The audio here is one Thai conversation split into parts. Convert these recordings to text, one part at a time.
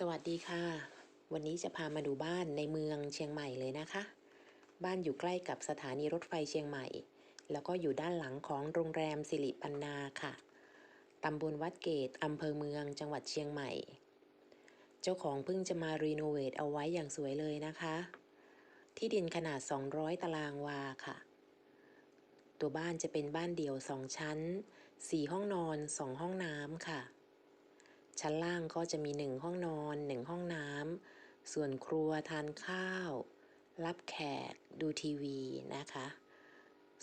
สวัสดีค่ะ วันนี้จะพามาดูบ้านในเมืองเชียงใหม่เลยนะคะ บ้านอยู่ใกล้กับสถานีรถไฟเชียงใหม่ แล้วก็อยู่ด้านหลังของโรงแรมสิริปันนาค่ะตำบลวัดเกตอำเภอเมืองจังหวัดเชียงใหม่ เจ้าของเพิ่งจะมารีโนเวทเอาไว้อย่างสวยเลยนะคะ ที่ดินขนาด 200 ตารางวาค่ะ ตัวบ้านจะเป็นบ้านเดี่ยว 2 ชั้น 4 ห้องนอน 2 ห้องน้ำค่ะ ชั้นล่างก็จะมี 1 ห้องนอน 1 ห้องน้ำ ส่วนครัวทานข้าว รับแขก ดูทีวีนะคะ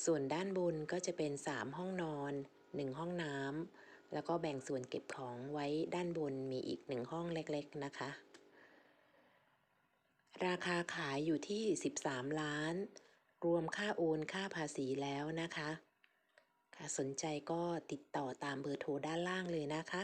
ส่วนด้านบนก็จะเป็น 3 ห้องนอน 1 ห้องน้ำ แล้วก็แบ่งส่วนเก็บของไว้ด้านบนมีอีก1ห้องเล็กๆนะคะ ราคาขายอยู่ที่ 13 ล้าน รวมค่าโอนค่าภาษีแล้วนะคะ ค่ะสนใจก็ติดต่อตามเบอร์โทรด้านล่างเลยนะคะ